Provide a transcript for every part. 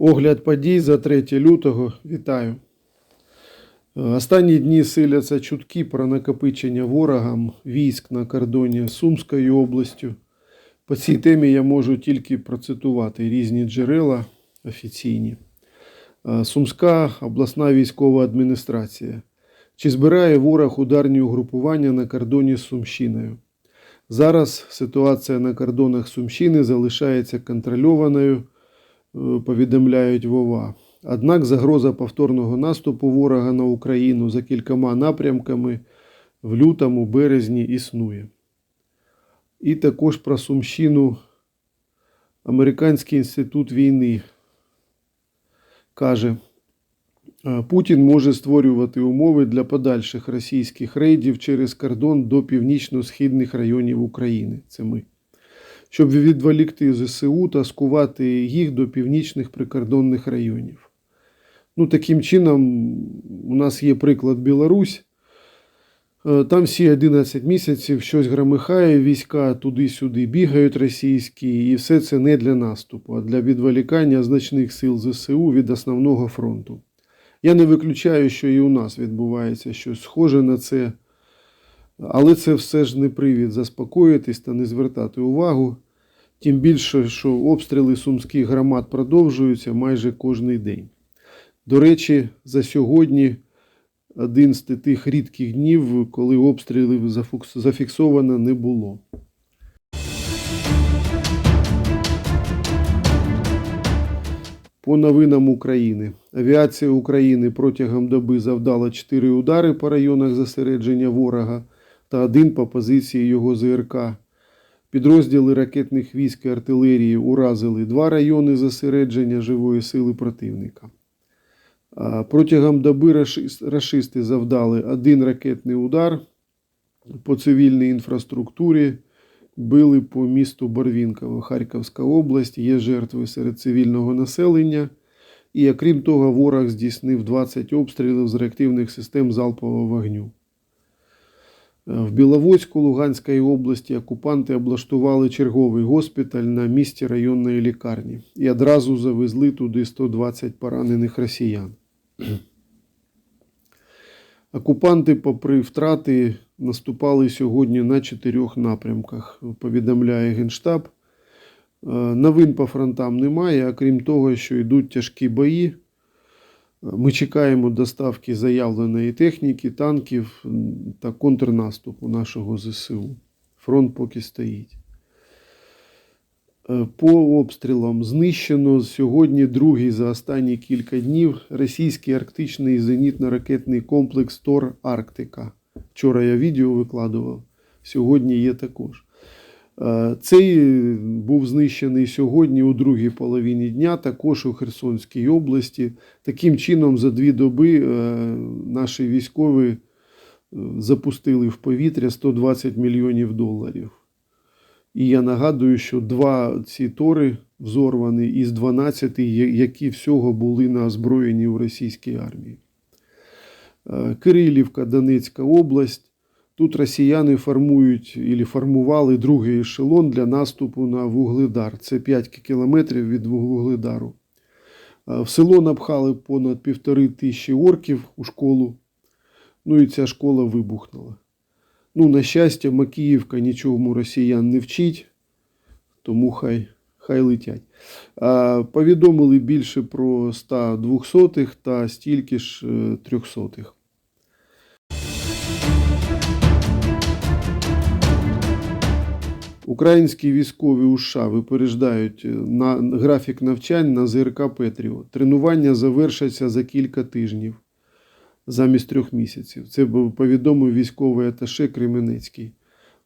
Огляд подій за 3 лютого. Вітаю. Е, Останні дні силяться чутки про накопичення ворогам військ на кордоні з Сумською областю. По цій темі я можу тільки процитувати різні джерела офіційні. Е, Сумська обласна військова адміністрація. Чи збирає ворог ударні угрупування на кордоні з Сумщиною? Зараз ситуація на кордонах Сумщини залишається контрольованою, повідомляють ВОВА. Однак загроза повторного наступу ворога на Україну за кількома напрямками в лютому, березні існує. І також про Сумщину Американський інститут війни каже, «Е, Путін може створювати умови для подальших російських рейдів через кордон до північно-східних районів України. Це ми. Щоб відволікти ЗСУ та скувати їх до північних прикордонних районів. Ну, таким чином, у нас є приклад Білорусь. Е, Там всі 11 місяців щось громихає, війська туди-сюди бігають російські, і все це не для наступу, а для відволікання значних сил ЗСУ від основного фронту. Я не виключаю, що і у нас відбувається щось схоже на це, але це все ж не привід заспокоїтись та не звертати увагу. Тим більше, що обстріли сумських громад продовжуються майже кожний день. До речі, за сьогодні один з тих рідких днів, коли обстрілів зафіксовано не було. По новинам України. Авіація України протягом доби завдала 4 удари по районах зосередження ворога та один по позиції його ЗРК. Підрозділи ракетних військ і артилерії уразили два райони зосередження живої сили противника. Протягом доби рашис- рашисти завдали один ракетний удар по цивільній інфраструктурі, били по місту Барвінково, Харківська область, є жертви серед цивільного населення. І окрім того, ворог здійснив 20 обстрілів з реактивних систем залпового вогню. В Біловодську Луганської області окупанти облаштували черговий госпіталь на місці районної лікарні і одразу завезли туди 120 поранених росіян. Окупанти, попри втрати, наступали сьогодні на чотирьох напрямках, повідомляє Генштаб. Е, Новин по фронтам немає, окрім того, що йдуть тяжкі бої. Ми чекаємо доставки заявленої техніки, танків та контрнаступу нашого ЗСУ. Фронт поки стоїть. Е, По обстрілам знищено сьогодні другий за останні кілька днів російський арктичний зенітно-ракетний комплекс Тор Арктика. Вчора я відео викладував, сьогодні є також. Е, Цей був знищений сьогодні у другій половині дня, також у Херсонській області. Таким чином, за дві доби е, наші військові е, запустили в повітря 120 мільйонів доларів. І я нагадую, що два ці тори взорвані із 12, які всього були на озброєнні в російській армії. Кирилівка, Донецька область. Тут росіяни формують і формували другий ешелон для наступу на Вугледар. Це 5 кілометрів від Вугледару. Е, В село напхали понад півтори тисячі орків у школу. Ну і ця школа вибухнула. Ну, на щастя, Макіївка нічому росіян не вчить, тому хай, хай летять. А, повідомили більше про 100 двохсотих та стільки ж е, трьохсотих. Українські військові у США випереджають е, на графік навчань на ЗРК Петріо. Тренування завершаться за кілька тижнів замість трьох місяців. Це повідомив військовий аташе Кременецький.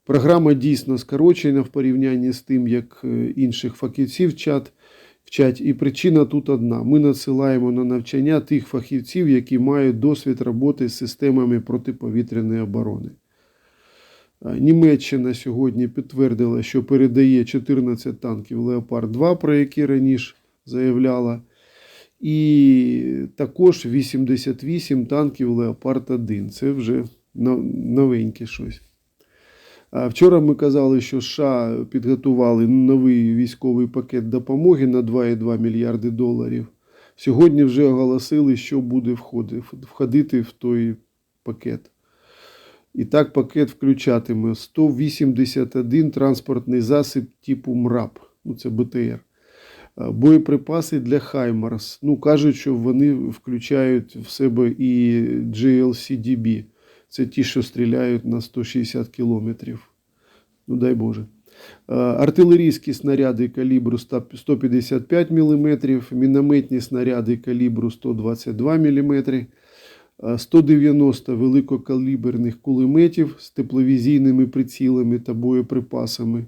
Програма дійсно скорочена в порівнянні з тим, як е, інших фахівців вчать, вчать. І причина тут одна: ми надсилаємо на навчання тих фахівців, які мають досвід роботи з системами протиповітряної оборони. Е, Німеччина сьогодні підтвердила, що передає 14 танків Леопард 2, про які раніше заявляла, і також 88 танків Леопард 1. Це вже новеньке щось. Вчора ми казали, що США підготували новий військовий пакет допомоги на 2,2 мільярди доларів. Сьогодні вже оголосили, що буде входити в той пакет. І так пакет включатиме 181 транспортний засіб типу МРАП, ну це БТР. Е, Боєприпаси для Хаймарс. Ну, кажуть, що вони включають в себе і GLCDB. Це ті, що стріляють на 160 кілометрів. Ну, дай Боже. Е, Артилерійські снаряди калібру 155 мм, мінометні снаряди калібру 122 мм, 190 великокаліберних кулеметів з тепловізійними прицілами та боєприпасами.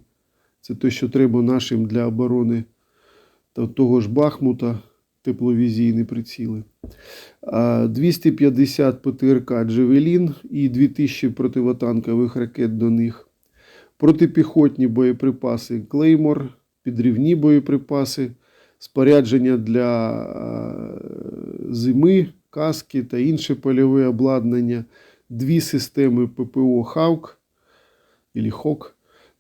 Це те, що треба нашим для оборони та того ж Бахмута, тепловізійні приціли. 250 ПТРК Джевелін і 2000 противотанкових ракет до них. Протипіхотні боєприпаси Клеймор, підривні боєприпаси, спорядження для зими, каски та інше польове обладнання, дві системи ППО Хавк ХОК,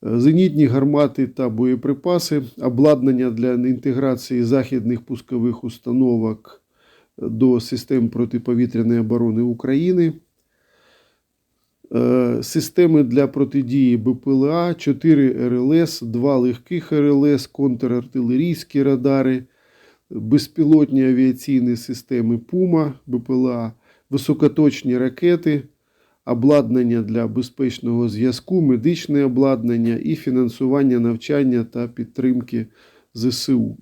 е, зенітні гармати та боєприпаси, обладнання для інтеграції західних пускових установок до систем протиповітряної оборони України. Е, Системи для протидії БПЛА, 4 РЛС, 2 легких РЛС, контрартилерійські радари, безпілотні авіаційні системи ПУМА, БПЛА, високоточні ракети, обладнання для безпечного зв'язку, медичне обладнання і фінансування навчання та підтримки ЗСУ.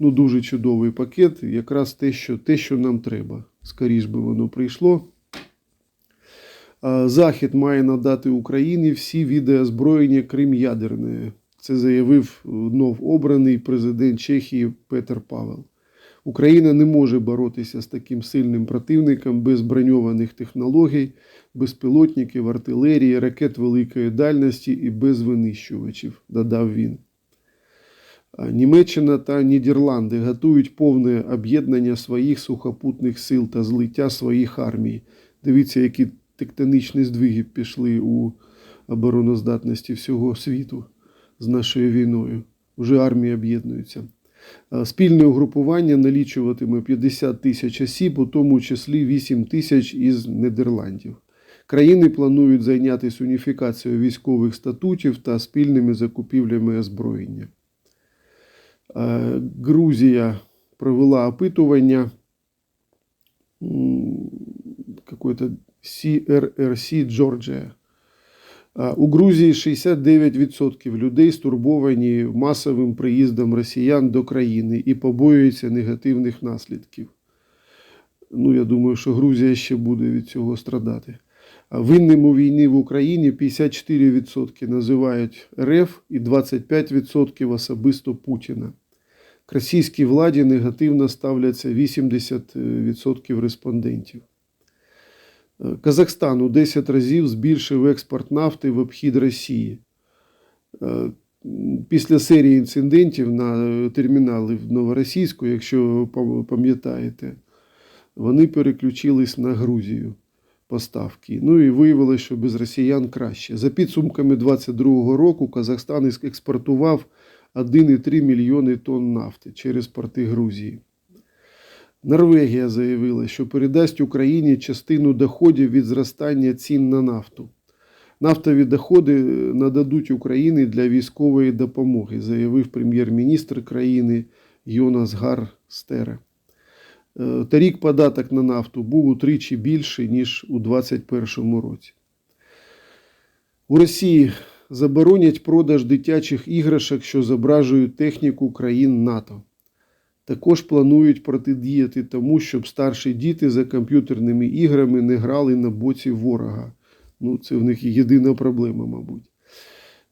Ну, дуже чудовий пакет, якраз те, що, те, що нам треба. Скоріш би воно прийшло. Захід має надати Україні всі види озброєння, крім ядерної. Це заявив новобраний президент Чехії Петер Павел. Україна не може боротися з таким сильним противником без броньованих технологій, безпілотників, артилерії, ракет великої дальності і без винищувачів, додав він. Німеччина та Нідерланди готують повне об'єднання своїх сухопутних сил та злиття своїх армій. Дивіться, які тектонічні здвиги пішли у обороноздатності всього світу з нашою війною. Уже армії об'єднуються. Спільне угрупування налічуватиме 50 тисяч осіб, у тому числі 8 тисяч із Нідерландів. Країни планують зайнятися уніфікацією військових статутів та спільними закупівлями озброєння. Грузія провела опитування CRRC Джорджія. А У Грузії 69% людей стурбовані масовим приїздом росіян до країни і побоюються негативних наслідків. Ну, я думаю, що Грузія ще буде від цього страдати. Винним у війні в Україні 54% називають РФ і 25% особисто Путіна. К російській владі негативно ставляться 80% респондентів. Казахстан у 10 разів збільшив експорт нафти в обхід Росії. Е, Після серії інцидентів на термінали в Новоросійську, якщо пам'ятаєте, вони переключились на Грузію поставки. Ну і виявилося, що без росіян краще. За підсумками 2022 року Казахстан експортував 1,3 мільйони тонн нафти через порти Грузії. Норвегія заявила, що передасть Україні частину доходів від зростання цін на нафту. Нафтові доходи нададуть Україні для військової допомоги, заявив прем'єр-міністр країни Йонас Гар Стере. Е, Торік податок на нафту був утричі більший, ніж у 2021 році. У Росії заборонять продаж дитячих іграшок, що зображують техніку країн НАТО. Також планують протидіяти тому, щоб старші діти за комп'ютерними іграми не грали на боці ворога. Ну, це в них єдина проблема, мабуть.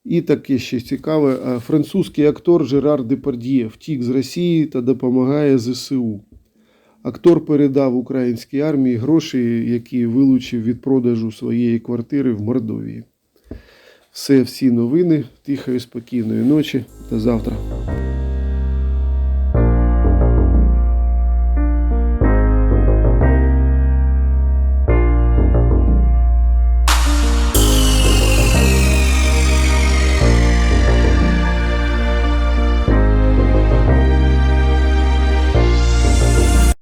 І таке ще цікаве: французький актор Жерар Депардьє втік з Росії та допомагає ЗСУ. Актор передав українській армії гроші, які вилучив від продажу своєї квартири в Мордовії. Все, всі новини. Тихої, спокійної ночі. До завтра.